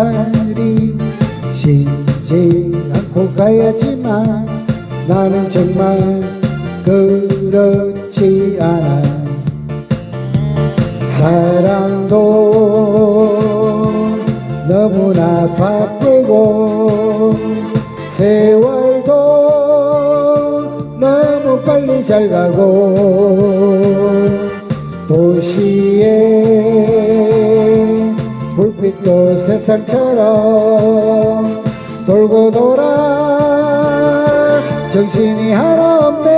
세상이 쉬지 않고 가야지만 나는 정말 그렇지 않아. 사랑도 너무나 바쁘고 세월도 너무 빨리 잘 가고 도시의 불빛도 세상처럼 돌고 돌아 정신이 하나 없네.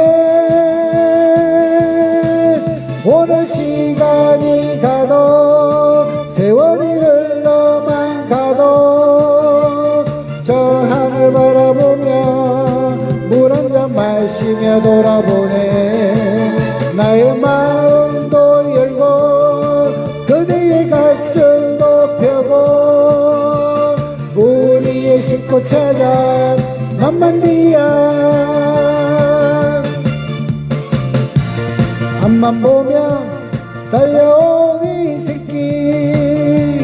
오늘 시간이 가도 세월이 흘러만 가도 저 하늘 바라보며 물 한 잔 마시며 돌아보네. 나의 마음 찾아 만만디야. 앞만 보면 달려온 이 새끼.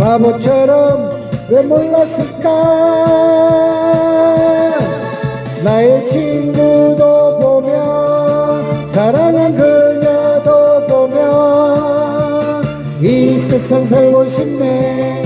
바보처럼 왜 몰랐을까? 나의 친구도 보며 사랑한 그녀도 보며 이 세상 살고 싶네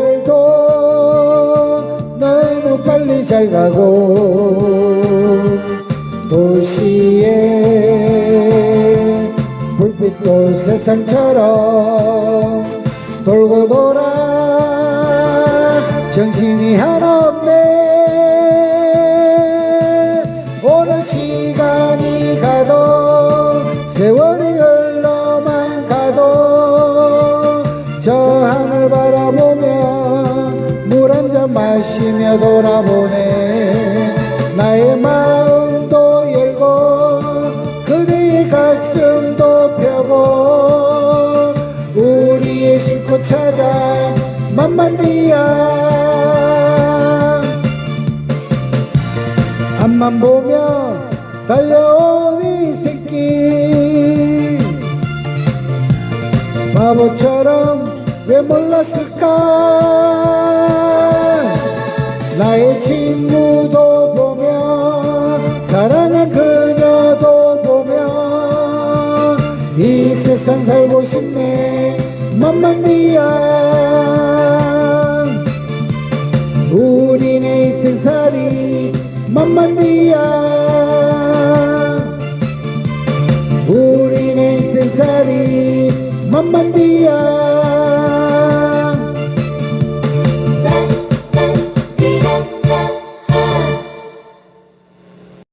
빨리 잘 가고 도시의 불빛도 세상처럼 돌고 돌아 정신이 하나 마시며 돌아보네. 나의 마음도 열고 그대의 가슴도 펴고 우리의 싣고 찾아 만만디야. 앞만 보며 달려온 이 새끼. 바보처럼 왜 몰랐을까 이 세상 살고 싶네. 만만디야